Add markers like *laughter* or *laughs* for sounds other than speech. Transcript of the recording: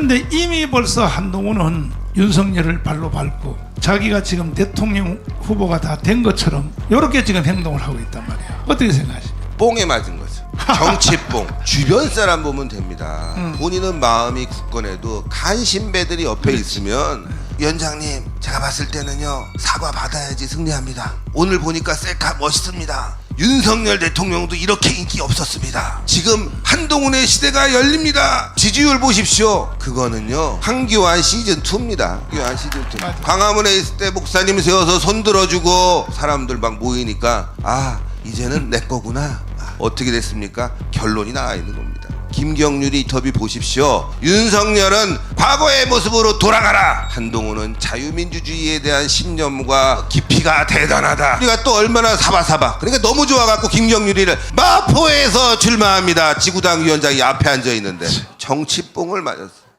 근데 이미 벌써 한동훈은 윤석열을 발로 밟고 자기가 지금 대통령 후보가 다 된 것처럼 이렇게 지금 행동을 하고 있단 말이에요. 어떻게 생각하십니까? 뽕에 맞은 거죠. 정치뽕. *laughs* 주변 사람 보면 됩니다. 음. 본인은 마음이 굳건해도 간신배들이 옆에 있으면 위원장님 제가 봤을 때는요 사과 받아야지 승리합니다. 오늘 보니까 셀카 멋있습니다. 윤석열 대통령도 이렇게 인기 없었습니다. 지금 한동훈의 시대가 열립니다. 지지율 보십시오. 그거는요 한교안 시즌 2입니다. 한교안 시즌 2. 맞아. 광화문에 있을 때 목사님 세워서 손 들어주고 사람들 막 모이니까 아 이제는 내 거구나. 아, 어떻게 됐습니까? 결론이 나와 있는 겁니다. 김경률이 인터뷰 보십시오. 윤석열은 과거의 모습으로 돌아가라. 한동훈은 자유민주주의에 대한 신념과 깊이가 대단하다. 우리가 또 얼마나 사바사바. 그러니까 너무 좋아갖고 김경률이를 마포에서 출마합니다. 지구당 위원장이 앞에 앉아 있는데 정치뽕을 맞았어.